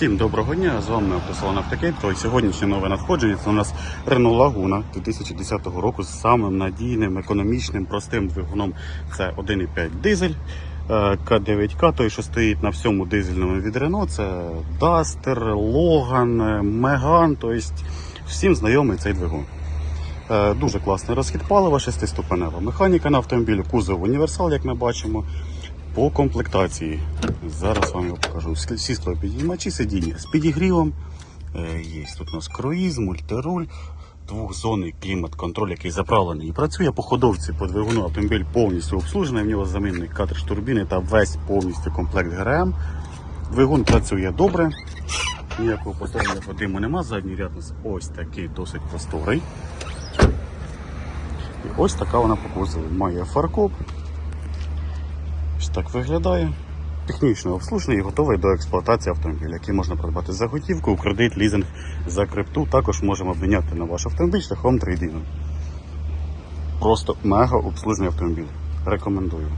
Всім доброго дня, з вами автосалон Автокейтро. І сьогоднішнє нове надходження це у нас Renault Laguna 2010 року з самим надійним, економічним, простим двигуном. Це 1,5 дизель е, К9К, той, що стоїть на всьому дизельному від Renault. Це Duster, Logan, е, Megane, тобто всім знайомий цей двигун. Е, Дуже класний розхід палива, шестиступенева механіка на автомобілі, кузов універсал, як ми бачимо. По комплектації. Зараз вам його покажу. Всі підіймачі сидіння з підігрівом. Е, Є тут у нас круїз, мультируль, двохзонний клімат-контроль, який заправлений і працює по ходовці, по двигуну автомобіль повністю обслужений. В нього замінний картридж турбіни та весь повністю комплект ГРМ. Двигун працює добре. Ніякого постоянного диму нема. Задній ряд у нас ось такий досить просторий. І ось така вона по кузову. Має фаркоп. Так виглядає. Технічно обслужений і готовий до експлуатації автомобіля, який можна придбати за готівку, кредит, лізинг за крипту. Також можемо обміняти на ваш автомобіль шляхом трейдингу. Просто мега обслужений автомобіль. Рекомендую.